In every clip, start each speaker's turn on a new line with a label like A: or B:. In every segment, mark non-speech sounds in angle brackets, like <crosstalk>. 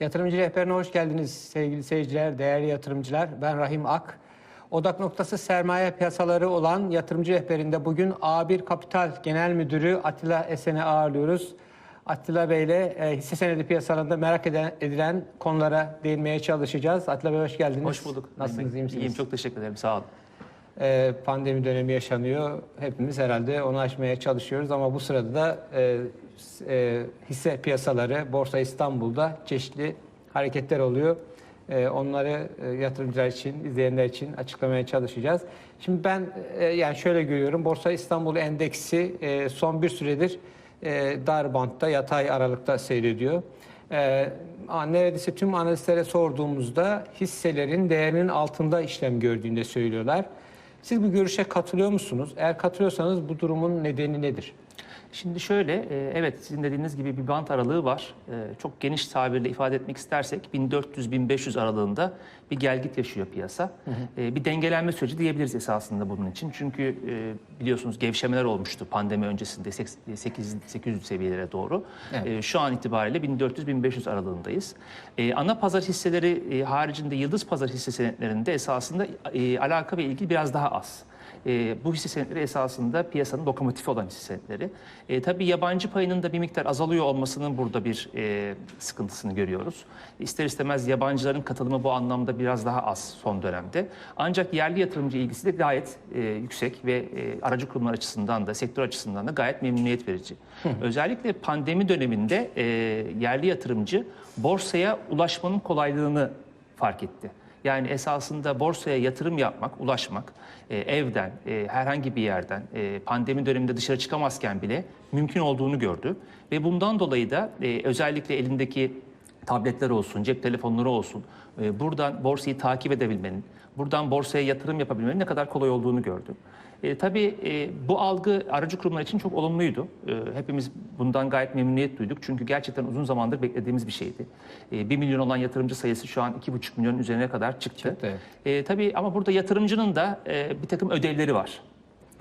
A: Yatırımcı rehberine hoş geldiniz sevgili seyirciler, değerli yatırımcılar. Ben Rahim Ak. Odak noktası sermaye piyasaları olan yatırımcı rehberinde bugün A1 Kapital Genel Müdürü Atilla Esen'i ağırlıyoruz. Atilla Bey ile e, hisse senedi piyasalarında merak eden, edilen konulara değinmeye çalışacağız. Atilla Bey hoş geldiniz.
B: Hoş bulduk.
A: Nasılsınız, iyi misiniz?
B: İyiyim, çok teşekkür ederim. Sağ olun.
A: E, pandemi dönemi yaşanıyor. Hepimiz herhalde onu aşmaya çalışıyoruz ama bu sırada da e, e, hisse piyasaları, Borsa İstanbul'da çeşitli hareketler oluyor. E, onları e, yatırımcılar için, izleyenler için açıklamaya çalışacağız. Şimdi ben e, yani şöyle görüyorum. Borsa İstanbul Endeksi e, son bir süredir e, dar bantta, yatay aralıkta seyrediyor. Ee, neredeyse tüm analistlere sorduğumuzda hisselerin değerinin altında işlem gördüğünde söylüyorlar. Siz bu görüşe katılıyor musunuz? Eğer katılıyorsanız bu durumun nedeni nedir?
B: Şimdi şöyle, e, evet sizin dediğiniz gibi bir bant aralığı var. E, Çok geniş tabirle ifade etmek istersek 1400-1500 aralığında bir gelgit yaşıyor piyasa. E, Bir dengelenme süreci diyebiliriz esasında bunun için. Çünkü biliyorsunuz gevşemeler olmuştu pandemi öncesinde 800 800 seviyelere doğru.
A: Evet.
B: Şu an itibariyle 1400-1500 aralığındayız. Ana pazar hisseleri haricinde yıldız pazar hisse senetlerinde esasında alaka ve ilgi biraz daha az. E, bu hisse senetleri esasında piyasanın lokomotifi olan hisse senetleri. E, tabii yabancı payının da bir miktar azalıyor olmasının burada bir e, sıkıntısını görüyoruz. İster istemez yabancıların katılımı bu anlamda biraz daha az son dönemde. Ancak yerli yatırımcı ilgisi de gayet e, yüksek ve e, aracı kurumlar açısından da sektör açısından da gayet memnuniyet verici. Özellikle pandemi döneminde e, yerli yatırımcı borsaya ulaşmanın kolaylığını fark etti. Yani esasında borsaya yatırım yapmak, ulaşmak e, evden, e, herhangi bir yerden, e, pandemi döneminde dışarı çıkamazken bile mümkün olduğunu gördü. Ve bundan dolayı da e, özellikle elindeki tabletler olsun, cep telefonları olsun, e, buradan borsayı takip edebilmenin, buradan borsaya yatırım yapabilmenin ne kadar kolay olduğunu gördü. E, tabii e, bu algı aracı kurumlar için çok olumluydu. E, hepimiz bundan gayet memnuniyet duyduk. Çünkü gerçekten uzun zamandır beklediğimiz bir şeydi. E, 1 milyon olan yatırımcı sayısı şu an 2,5 milyonun üzerine kadar çıktı.
A: Çıktı.
B: E, tabii ama burada yatırımcının da e, bir takım ödevleri var.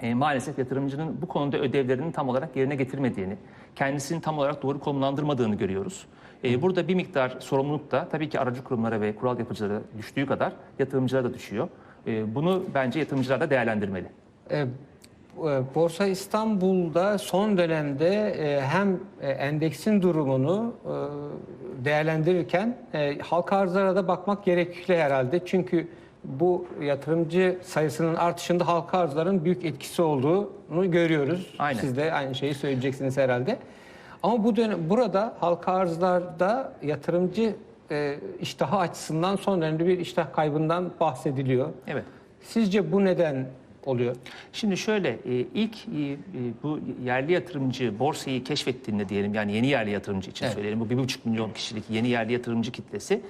B: E, maalesef yatırımcının bu konuda ödevlerini tam olarak yerine getirmediğini, kendisini tam olarak doğru konumlandırmadığını görüyoruz. E, burada bir miktar sorumluluk da tabii ki aracı kurumlara ve kural yapıcılara düştüğü kadar yatırımcılara da düşüyor. E, bunu bence yatırımcılar da değerlendirmeli.
A: E, e, Borsa İstanbul'da son dönemde e, hem endeksin durumunu değerlendirirken halka arzlara da bakmak gerekli herhalde. Çünkü bu yatırımcı sayısının artışında halka arzların büyük etkisi olduğunu görüyoruz.
B: Aynen.
A: Siz de aynı şeyi söyleyeceksiniz herhalde. Ama bu dönem burada halka arzlarda yatırımcı iştahı açısından son dönemde bir iştah kaybından bahsediliyor.
B: Evet.
A: Sizce bu neden oluyor?
B: Şimdi şöyle e, ilk e, e, bu yerli yatırımcı borsayı keşfettiğinde diyelim yani yeni yerli yatırımcı için
A: Evet.
B: söyleyelim bu bir buçuk milyon kişilik yeni yerli yatırımcı kitlesi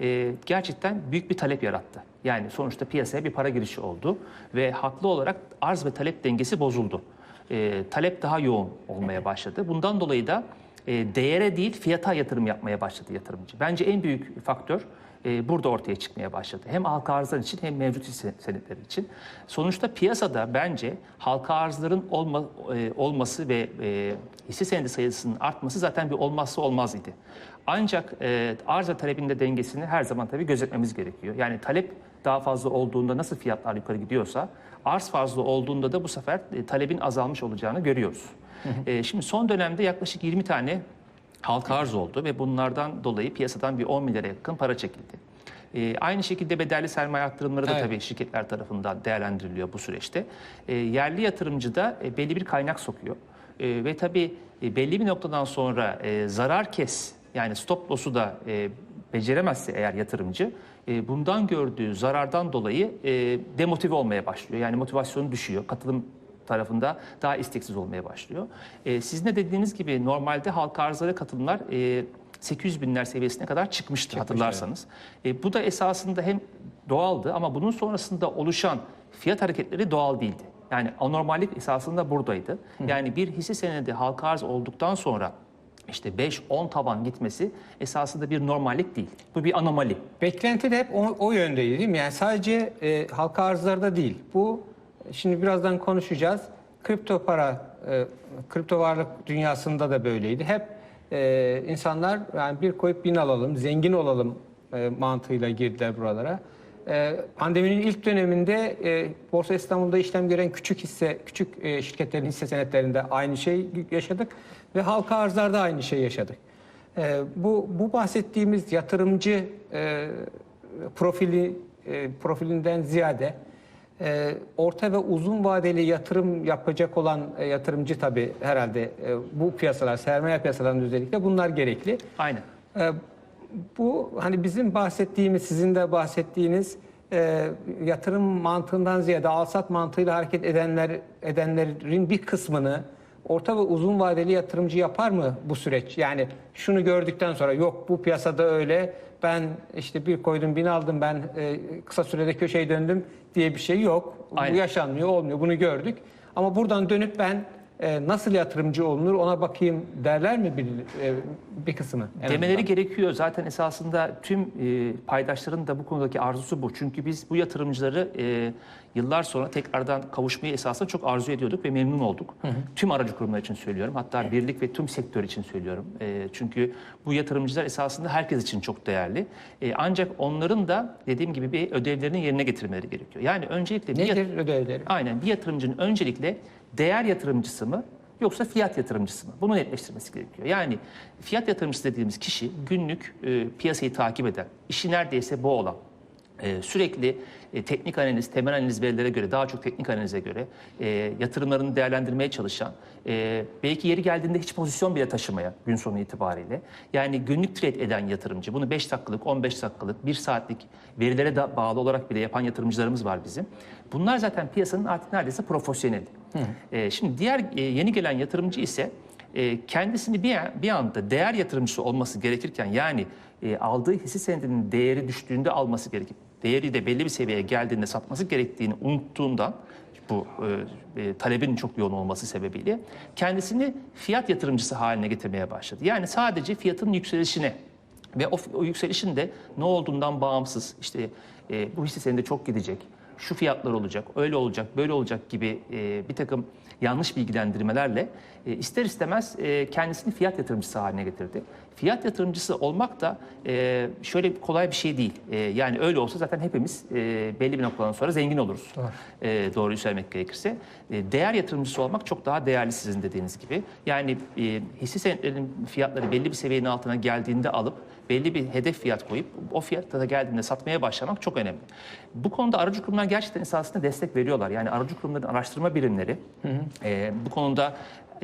B: e, gerçekten büyük bir talep yarattı. Yani sonuçta piyasaya bir para girişi oldu ve haklı olarak arz ve talep dengesi bozuldu. E, talep daha yoğun olmaya başladı. Bundan dolayı da e, değere değil fiyata yatırım yapmaya başladı yatırımcı. Bence en büyük faktör e, burada ortaya çıkmaya başladı. Hem halka arzlar için hem mevcut hisse senetleri için. Sonuçta piyasada bence halka arzların olma, e, olması ve e, hisse senedi sayısının artması zaten bir olmazsa olmaz idi. Ancak e, arz ve talebin de dengesini her zaman tabii gözetmemiz gerekiyor. Yani talep daha fazla olduğunda nasıl fiyatlar yukarı gidiyorsa arz fazla olduğunda da bu sefer e, talebin azalmış olacağını görüyoruz. E, şimdi son dönemde yaklaşık 20 tane halka arz oldu ve bunlardan dolayı piyasadan bir 10 milyara yakın para çekildi. Ee, aynı şekilde bedelli sermaye arttırımları da
A: Evet.
B: tabii şirketler tarafından değerlendiriliyor bu süreçte. Ee, yerli yatırımcı da e, belli bir kaynak sokuyor. Ee, ve tabii e, belli bir noktadan sonra e, zarar kes yani stop loss'u da e, beceremezse eğer yatırımcı e, bundan gördüğü zarardan dolayı e, demotive olmaya başlıyor. Yani motivasyonu düşüyor. Katılım tarafında daha isteksiz olmaya başlıyor. Ee, sizin de dediğiniz gibi normalde halka arzlara katılımlar e, 800 binler seviyesine kadar çıkmıştı hatırlarsanız. E, bu da esasında hem doğaldı ama bunun sonrasında oluşan fiyat hareketleri doğal değildi. Yani anormallik esasında buradaydı. Yani bir hisse senedi halka arz olduktan sonra işte 5-10 taban gitmesi esasında bir normallik değil. Bu bir anomali.
A: Beklenti de hep o, o yöndeydi değil mi? Yani sadece e, halka arzlarda değil. Bu şimdi birazdan konuşacağız. Kripto para, e, kripto varlık dünyasında da böyleydi. Hep e, insanlar yani bir koyup bin alalım, zengin olalım e, mantığıyla girdiler buralara. E, pandeminin ilk döneminde e, Borsa İstanbul'da işlem gören küçük hisse, küçük e, şirketlerin hisse senetlerinde aynı şey yaşadık ve halka arzlarda aynı şey yaşadık. E, bu bu bahsettiğimiz yatırımcı e, profili e, profilinden ziyade e, orta ve uzun vadeli yatırım yapacak olan e, yatırımcı tabii herhalde e, bu piyasalar, sermaye piyasalarında özellikle bunlar gerekli.
B: Aynen.
A: E, bu hani bizim bahsettiğimiz, sizin de bahsettiğiniz e, yatırım mantığından ziyade alsat mantığıyla hareket edenler edenlerin bir kısmını orta ve uzun vadeli yatırımcı yapar mı bu süreç? Yani şunu gördükten sonra yok bu piyasada öyle ben işte bir koydum bin aldım ben e, kısa sürede köşeyi döndüm diye bir şey yok.
B: Aynen.
A: Bu yaşanmıyor olmuyor bunu gördük. Ama buradan dönüp ben e, nasıl yatırımcı olunur ona bakayım derler mi bir, e, bir kısmı? en
B: Demeleri
A: azından?
B: gerekiyor. Zaten esasında tüm e, paydaşların da bu konudaki arzusu bu. Çünkü biz bu yatırımcıları e, yıllar sonra tekrardan kavuşmayı esasında çok arzu ediyorduk ve memnun olduk. Tüm aracı kurumlar için söylüyorum. Hatta birlik ve tüm sektör için söylüyorum. E, çünkü bu yatırımcılar esasında herkes için çok değerli. E, ancak onların da dediğim gibi bir ödevlerini yerine getirmeleri gerekiyor. Yani öncelikle bir
A: Nedir ödevleri?
B: Aynen bir yatırımcının öncelikle değer yatırımcısı mı yoksa fiyat yatırımcısı mı? Bunu netleştirmesi gerekiyor. Yani fiyat yatırımcısı dediğimiz kişi günlük e, piyasayı takip eden, işi neredeyse bu olan, e, sürekli e, teknik analiz, temel analiz verilere göre, daha çok teknik analize göre e, yatırımlarını değerlendirmeye çalışan, e, belki yeri geldiğinde hiç pozisyon bile taşımaya gün sonu itibariyle, yani günlük trade eden yatırımcı, bunu 5 dakikalık, 15 dakikalık, 1 saatlik verilere da bağlı olarak bile yapan yatırımcılarımız var bizim. Bunlar zaten piyasanın artık neredeyse profesyoneli. E, şimdi diğer e, yeni gelen yatırımcı ise e, kendisini bir, bir anda değer yatırımcısı olması gerekirken yani e, aldığı hisse senedinin değeri düştüğünde alması gerekip değeri de belli bir seviyeye geldiğinde satması gerektiğini unuttuğundan bu e, e, talebin çok yoğun olması sebebiyle kendisini fiyat yatırımcısı haline getirmeye başladı. Yani sadece fiyatın yükselişine ve o, o yükselişin de ne olduğundan bağımsız işte e, bu hisse senedi çok gidecek, şu fiyatlar olacak, öyle olacak, böyle olacak gibi e, bir takım yanlış bilgilendirmelerle e, ister istemez e, kendisini fiyat yatırımcısı haline getirdi. Fiyat yatırımcısı olmak da e, şöyle kolay bir şey değil. E, yani öyle olsa zaten hepimiz e, belli bir noktadan sonra zengin oluruz. E, doğruyu söylemek gerekirse. E, değer yatırımcısı olmak çok daha değerli sizin dediğiniz gibi. Yani e, hisse senetlerinin fiyatları belli bir seviyenin altına geldiğinde alıp belli bir hedef fiyat koyup o fiyatta da geldiğinde satmaya başlamak çok önemli. Bu konuda aracı kurumlar gerçekten esasında destek veriyorlar. Yani aracı kurumların araştırma birimleri e, bu konuda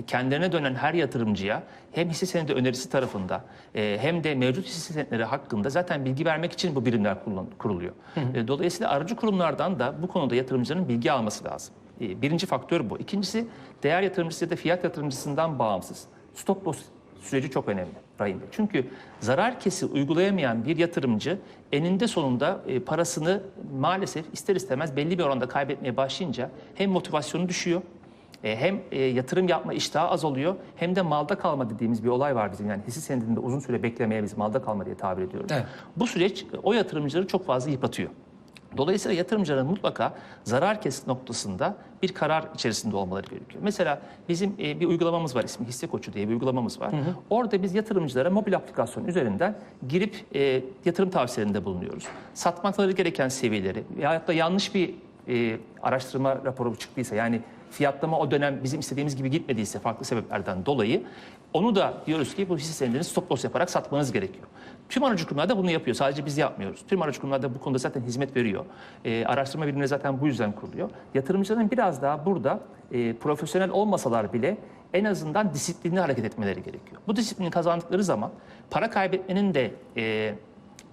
B: kendilerine dönen her yatırımcıya hem hisse senedi önerisi tarafında e, hem de mevcut hisse senetleri hakkında zaten bilgi vermek için bu birimler kuruluyor. E, Dolayısıyla aracı kurumlardan da bu konuda yatırımcıların bilgi alması lazım. E, Birinci faktör bu. İkincisi değer yatırımcısı ya da fiyat yatırımcısından bağımsız. Stop loss süreci çok önemli Bey. Çünkü zarar kesi uygulayamayan bir yatırımcı eninde sonunda e, parasını maalesef ister istemez belli bir oranda kaybetmeye başlayınca hem motivasyonu düşüyor e, hem e, yatırım yapma iştahı azalıyor hem de malda kalma dediğimiz bir olay var bizim. Yani hisse senedinde uzun süre beklemeye biz malda kalma diye tabir ediyoruz.
A: Evet.
B: Bu süreç e, o yatırımcıları çok fazla yıpratıyor. Dolayısıyla yatırımcıların mutlaka zarar kes noktasında bir karar içerisinde olmaları gerekiyor. Mesela bizim e, bir uygulamamız var ismi Hisse Koçu diye bir uygulamamız var. Orada biz yatırımcılara mobil aplikasyon üzerinden girip e, yatırım tavsiyelerinde bulunuyoruz. Satmakları gereken seviyeleri veyahut da yanlış bir e, araştırma raporu çıktıysa yani fiyatlama o dönem bizim istediğimiz gibi gitmediyse farklı sebeplerden dolayı onu da diyoruz ki bu hisse senedini stop loss yaparak satmanız gerekiyor. Tüm aracı kurumlar da bunu yapıyor. Sadece biz yapmıyoruz. Tüm aracı kurumlar da bu konuda zaten hizmet veriyor. Ee, araştırma birimleri zaten bu yüzden kuruluyor. Yatırımcıların biraz daha burada e, profesyonel olmasalar bile en azından disiplinli hareket etmeleri gerekiyor. Bu disiplini kazandıkları zaman para kaybetmenin de e,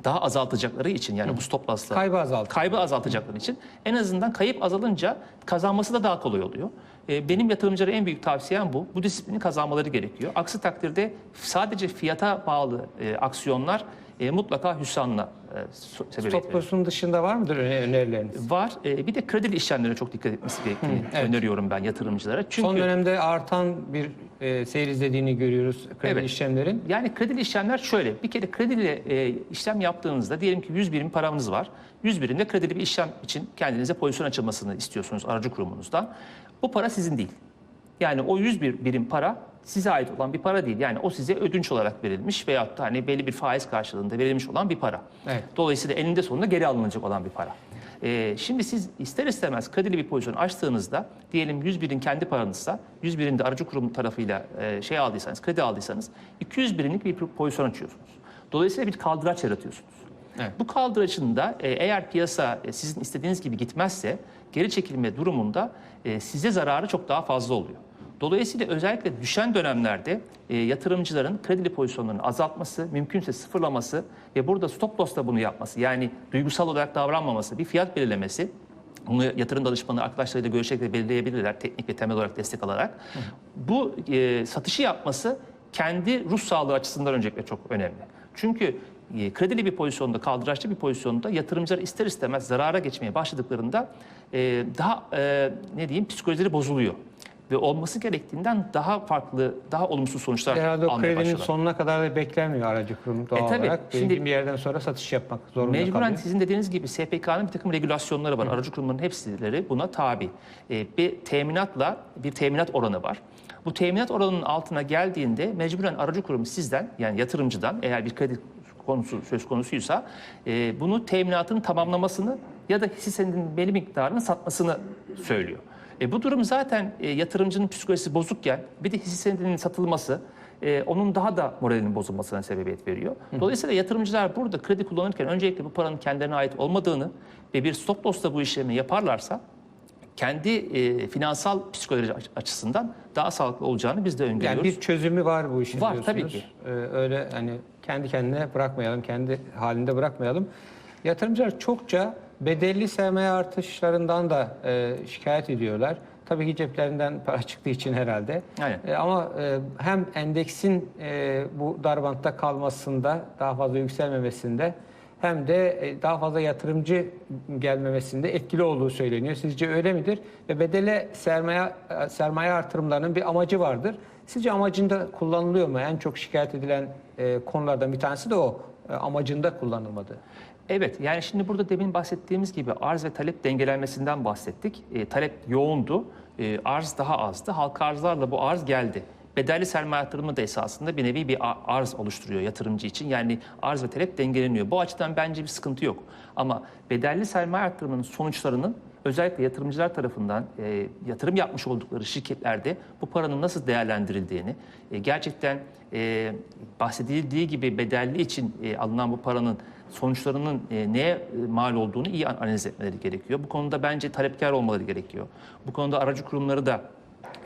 B: daha azaltacakları için yani bu stop loss'la
A: Kaybı azaltıyor.
B: kaybı azaltacakları için en azından kayıp azalınca kazanması da daha kolay oluyor. Ee, Benim yatırımcılara en büyük tavsiyem bu. Bu disiplini kazanmaları gerekiyor. Aksi takdirde sadece fiyata bağlı e, aksiyonlar e, mutlaka hüsranla e, sebebiyet
A: Stop loss'un dışında var mıdır öne- önerileriniz?
B: Var. E, bir de kredili işlemlere çok dikkat etmesi gerektiğini
A: evet.
B: öneriyorum ben yatırımcılara. Çünkü
A: Son dönemde artan bir e, seyir izlediğini görüyoruz kredi
B: Evet.
A: işlemlerin.
B: Yani kredili işlemler şöyle. Bir kere krediyle e, işlem yaptığınızda diyelim ki 100 birim paranız var. 100 birimde kredili bir işlem için kendinize pozisyon açılmasını istiyorsunuz aracı kurumunuzdan. Bu para sizin değil. Yani o 100 bir birim para size ait olan bir para değil. Yani o size ödünç olarak verilmiş veyahut da hani belli bir faiz karşılığında verilmiş olan bir para.
A: Evet.
B: Dolayısıyla eninde sonunda geri alınacak olan bir para. Ee, şimdi siz ister istemez kredili bir pozisyon açtığınızda diyelim 100 birin kendi paranızsa 100 birin de aracı kurum tarafıyla e, şey aldıysanız kredi aldıysanız 200 birinlik bir pozisyon açıyorsunuz. Dolayısıyla bir kaldıraç yaratıyorsunuz.
A: Evet.
B: Bu kaldıraçın da e, eğer piyasa e, sizin istediğiniz gibi gitmezse geri çekilme durumunda e, size zararı çok daha fazla oluyor. Dolayısıyla özellikle düşen dönemlerde e, yatırımcıların kredili pozisyonlarını azaltması, mümkünse sıfırlaması ve burada stop loss'ta bunu yapması yani duygusal olarak davranmaması, bir fiyat belirlemesi bunu yatırım danışmanı arkadaşlarıyla görüşerek belirleyebilirler teknik ve temel olarak destek alarak. Bu e, satışı yapması kendi ruh sağlığı açısından öncelikle çok önemli. Çünkü e, kredili bir pozisyonda, kaldıraçlı bir pozisyonda yatırımcılar ister istemez zarara geçmeye başladıklarında e, daha e, ne diyeyim psikolojileri bozuluyor. Ve olması gerektiğinden daha farklı, daha olumsuz sonuçlar
A: Herhalde
B: almaya
A: kredinin
B: başlıyorlar.
A: sonuna kadar da beklenmiyor aracı kurum doğal
B: E, tabii.
A: olarak.
B: Şimdi-
A: bir yerden sonra satış yapmak zorunda
B: Mecburen
A: kalıyor.
B: sizin dediğiniz gibi SPK'nın bir takım regülasyonları var. Aracı kurumların hepsileri buna tabi. Ee, bir teminatla bir teminat oranı var. Bu teminat oranının altına geldiğinde mecburen aracı kurum sizden yani yatırımcıdan eğer bir kredi konusu söz konusuysa e, bunu teminatın tamamlamasını ya da hisse senedinin belli miktarını satmasını söylüyor. E, bu durum zaten e, yatırımcının psikolojisi bozukken bir de hisse senedinin satılması e, onun daha da moralinin bozulmasına sebebiyet veriyor. Dolayısıyla yatırımcılar burada kredi kullanırken öncelikle bu paranın kendilerine ait olmadığını ve bir stop loss'ta bu işlemi yaparlarsa kendi e, finansal psikoloji aç- açısından daha sağlıklı olacağını biz de öngörüyoruz.
A: Yani bir çözümü var bu işin
B: Var,
A: diyorsunuz.
B: tabii ki.
A: Ee, öyle hani kendi kendine bırakmayalım, kendi halinde bırakmayalım. Yatırımcılar çokça bedelli sermaye artışlarından da e, şikayet ediyorlar. Tabii ki ceplerinden para <laughs> çıktığı için herhalde.
B: Aynen.
A: E, ama e, hem endeksin e, bu darbantta kalmasında, daha fazla yükselmemesinde hem de e, daha fazla yatırımcı gelmemesinde etkili olduğu söyleniyor. Sizce öyle midir? Ve bedele sermaye e, sermaye artırımlarının bir amacı vardır. Sizce amacında kullanılıyor mu? En çok şikayet edilen e, konulardan bir tanesi de o. Amacında kullanılmadı.
B: Evet yani şimdi burada demin bahsettiğimiz gibi arz ve talep dengelenmesinden bahsettik. E, talep yoğundu, e, arz daha azdı. Halka arzlarla bu arz geldi. Bedelli sermaye yatırımı da esasında bir nevi bir arz oluşturuyor yatırımcı için. Yani arz ve talep dengeleniyor. Bu açıdan bence bir sıkıntı yok. Ama bedelli sermaye yatırımının sonuçlarının özellikle yatırımcılar tarafından e, yatırım yapmış oldukları şirketlerde bu paranın nasıl değerlendirildiğini, e, gerçekten e, bahsedildiği gibi bedelli için e, alınan bu paranın sonuçlarının e, neye e, mal olduğunu iyi an- analiz etmeleri gerekiyor. Bu konuda bence talepkar olmaları gerekiyor. Bu konuda aracı kurumları da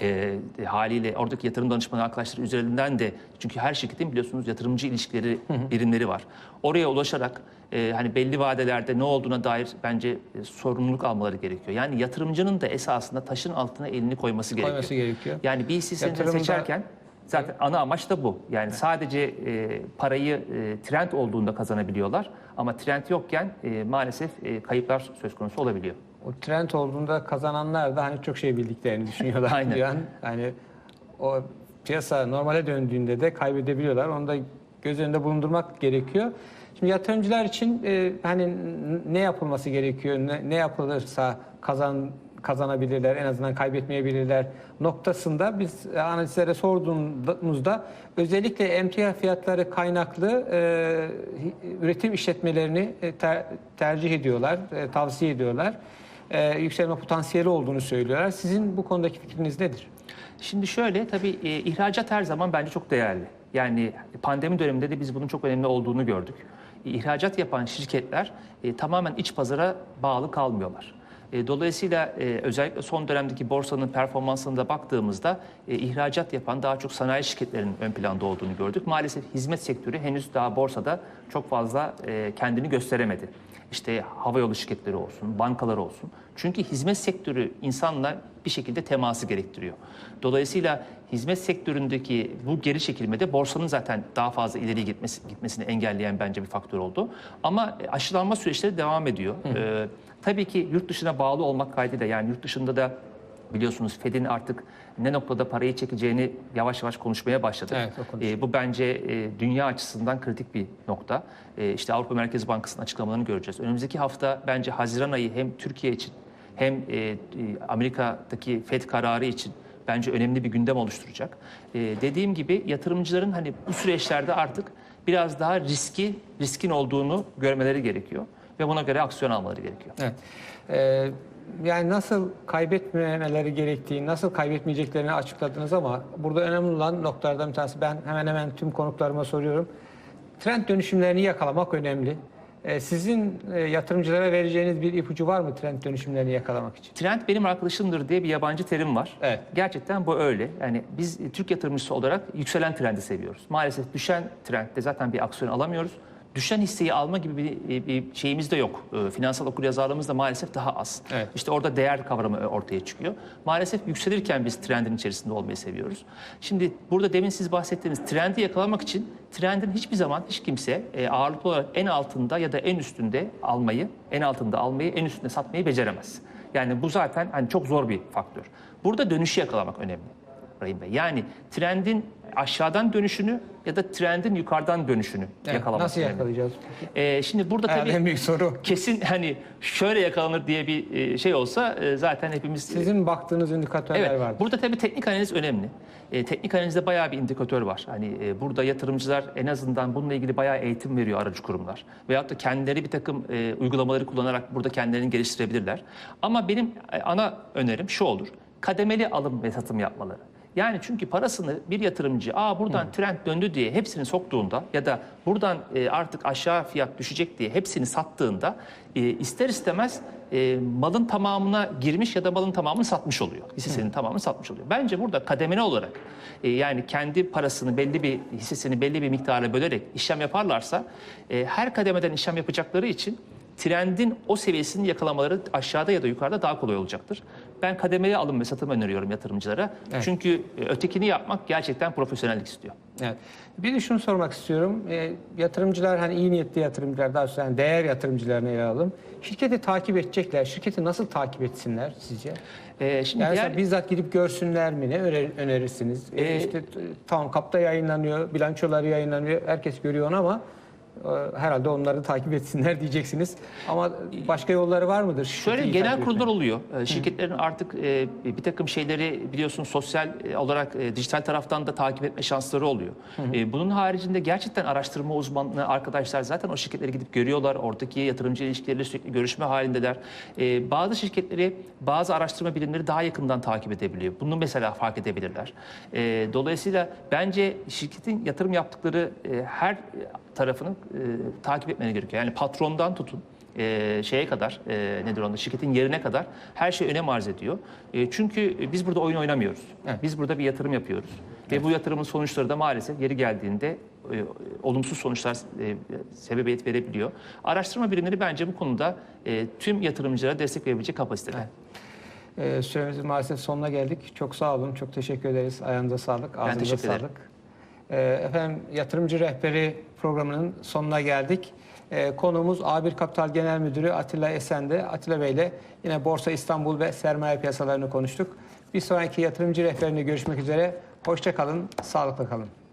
B: e, haliyle oradaki yatırım danışmanı arkadaşları üzerinden de çünkü her şirketin biliyorsunuz yatırımcı ilişkileri birimleri var. Oraya ulaşarak e, hani belli vadelerde ne olduğuna dair bence e, sorumluluk almaları gerekiyor. Yani yatırımcının da esasında taşın altına elini koyması gerekiyor.
A: Koyması gerekiyor.
B: Yani bir hisse senedi
A: Yatırımda-
B: seçerken zaten ana amaç da bu. Yani sadece e, parayı e, trend olduğunda kazanabiliyorlar ama trend yokken e, maalesef e, kayıplar söz konusu olabiliyor.
A: O trend olduğunda kazananlar da hani çok şey bildiklerini düşünüyorlar. <laughs>
B: Aynen.
A: an. Hani o piyasa normale döndüğünde de kaybedebiliyorlar. Onu da göz önünde bulundurmak gerekiyor. Şimdi yatırımcılar için e, hani ne yapılması gerekiyor? Ne, ne yapılırsa kazan kazanabilirler, en azından kaybetmeyebilirler noktasında biz e, analizlere sorduğumuzda özellikle emtia fiyatları kaynaklı e, üretim işletmelerini e, ter- tercih ediyorlar, e, tavsiye ediyorlar. E, yükselme potansiyeli olduğunu söylüyorlar. Sizin bu konudaki fikriniz nedir?
B: Şimdi şöyle tabii e, ihracat her zaman bence çok değerli. Yani pandemi döneminde de biz bunun çok önemli olduğunu gördük. E, İhracat yapan şirketler e, tamamen iç pazara bağlı kalmıyorlar. E, dolayısıyla e, özellikle son dönemdeki borsanın performansına da baktığımızda e, ihracat yapan daha çok sanayi şirketlerinin ön planda olduğunu gördük. Maalesef hizmet sektörü henüz daha borsada çok fazla e, kendini gösteremedi. İşte havayolu şirketleri olsun, bankalar olsun. Çünkü hizmet sektörü insanla bir şekilde teması gerektiriyor. Dolayısıyla hizmet sektöründeki bu geri çekilmede borsanın zaten daha fazla ileri gitmesi, gitmesini engelleyen bence bir faktör oldu. Ama e, aşılanma süreçleri devam ediyor. Ee, tabii ki yurt dışına bağlı olmak kaydıyla yani yurt dışında da biliyorsunuz Fed'in artık ne noktada parayı çekeceğini yavaş yavaş konuşmaya başladı.
A: Evet.
B: Ee, bu bence e, dünya açısından kritik bir nokta. E, işte Avrupa Merkez Bankası'nın açıklamalarını göreceğiz. Önümüzdeki hafta bence Haziran ayı hem Türkiye için hem e, e, Amerika'daki Fed kararı için bence önemli bir gündem oluşturacak. E, dediğim gibi yatırımcıların hani bu süreçlerde artık biraz daha riski riskin olduğunu görmeleri gerekiyor ve buna göre aksiyon almaları gerekiyor.
A: Evet. Ee, yani nasıl kaybetmemeleri gerektiğini, nasıl kaybetmeyeceklerini açıkladınız ama burada önemli olan noktalardan bir tanesi ben hemen hemen tüm konuklarıma soruyorum. Trend dönüşümlerini yakalamak önemli. Ee, sizin e, yatırımcılara vereceğiniz bir ipucu var mı trend dönüşümlerini yakalamak için?
B: Trend benim arkadaşımdır diye bir yabancı terim var.
A: Evet.
B: Gerçekten bu öyle. Yani biz e, Türk yatırımcısı olarak yükselen trendi seviyoruz. Maalesef düşen trendde zaten bir aksiyon alamıyoruz. Düşen hisseyi alma gibi bir, bir şeyimiz de yok. E, Finansal okuryazarlığımız da maalesef daha az.
A: Evet.
B: İşte orada değer kavramı e, ortaya çıkıyor. Maalesef yükselirken biz trendin içerisinde olmayı seviyoruz. Şimdi burada demin siz bahsettiğiniz trendi yakalamak için trendin hiçbir zaman hiç kimse e, ağırlıklı olarak en altında ya da en üstünde almayı, en altında almayı, en üstünde satmayı beceremez. Yani bu zaten hani çok zor bir faktör. Burada dönüşü yakalamak önemli. Rahim Bey. Yani trendin aşağıdan dönüşünü ya da trendin yukarıdan dönüşünü
A: Evet,
B: yakalamak
A: nasıl yakalayacağız?
B: Ee, şimdi burada tabii
A: en büyük soru.
B: kesin hani şöyle yakalanır diye bir e, şey olsa e, zaten hepimiz
A: Sizin baktığınız indikatörler
B: Evet,
A: vardır.
B: burada tabii teknik analiz önemli. E, teknik analizde bayağı bir indikatör var. Hani e, burada yatırımcılar en azından bununla ilgili bayağı eğitim veriyor aracı kurumlar. Veyahut da kendileri bir takım e, uygulamaları kullanarak burada kendilerini geliştirebilirler. Ama benim e, ana önerim şu olur. Kademeli alım ve satım yapmaları. Yani çünkü parasını bir yatırımcı aa buradan trend döndü diye hepsini soktuğunda ya da buradan e, artık aşağı fiyat düşecek diye hepsini sattığında e, ister istemez e, malın tamamına girmiş ya da malın tamamını satmış oluyor. Hissesinin tamamını satmış oluyor. Bence burada kademeli olarak e, yani kendi parasını belli bir hissesini belli bir miktara bölerek işlem yaparlarsa e, her kademeden işlem yapacakları için trendin o seviyesini yakalamaları aşağıda ya da yukarıda daha kolay olacaktır. Ben kademeli alım ve satım öneriyorum yatırımcılara.
A: Evet.
B: Çünkü e, ötekini yapmak gerçekten profesyonellik istiyor.
A: Evet. Bir de şunu sormak istiyorum. E, yatırımcılar hani iyi niyetli yatırımcılar daha sonra yani değer yatırımcılarını ele alalım. Şirketi takip edecekler. Şirketi nasıl takip etsinler sizce?
B: E, şimdi
A: Yani
B: diğer-
A: bizzat gidip görsünler mi? Ne öner- önerirsiniz? E,
B: Ee,
A: işte t- tamam kapta yayınlanıyor, bilançoları yayınlanıyor. Herkes görüyor onu ama e, herhalde onları takip etsinler <laughs> diyeceksiniz. Ama başka yolları var mıdır?
B: Şöyle genel kurullar oluyor. Ee, Şirketlerin artık e, bir takım şeyleri biliyorsun sosyal e, olarak e, dijital taraftan da takip etme şansları oluyor. Bunun haricinde gerçekten araştırma uzmanlığı arkadaşlar zaten o şirketleri gidip görüyorlar. Oradaki yatırımcı ilişkileriyle sürekli görüşme halindeler. Bazı şirketleri bazı araştırma bilimleri daha yakından takip edebiliyor. Bunu mesela fark edebilirler. Dolayısıyla bence şirketin yatırım yaptıkları her tarafını e, takip etmeni gerekiyor. Yani patrondan tutun e, şeye kadar, e, nedir onda, şirketin yerine kadar her şey önem arz ediyor. E, çünkü biz burada oyun oynamıyoruz.
A: Evet.
B: Biz burada bir yatırım yapıyoruz. Ve bu yatırımın sonuçları da maalesef yeri geldiğinde e, olumsuz sonuçlar e, sebebiyet verebiliyor. Araştırma birimleri bence bu konuda e, tüm yatırımcılara destek verebilecek kapasitede.
A: Ee, süremizin maalesef sonuna geldik. Çok sağ olun. Çok teşekkür ederiz. Ayağınıza sağlık. Ağzınıza
B: ederim.
A: sağlık. Ee, efendim Yatırımcı Rehberi programının sonuna geldik. Ee, konuğumuz A1 Kapital Genel Müdürü Atilla Esen'de. Atilla Bey ile yine Borsa İstanbul ve sermaye piyasalarını konuştuk. Bir sonraki Yatırımcı Rehberinde görüşmek üzere. Hoşça kalın, sağlıkla kalın.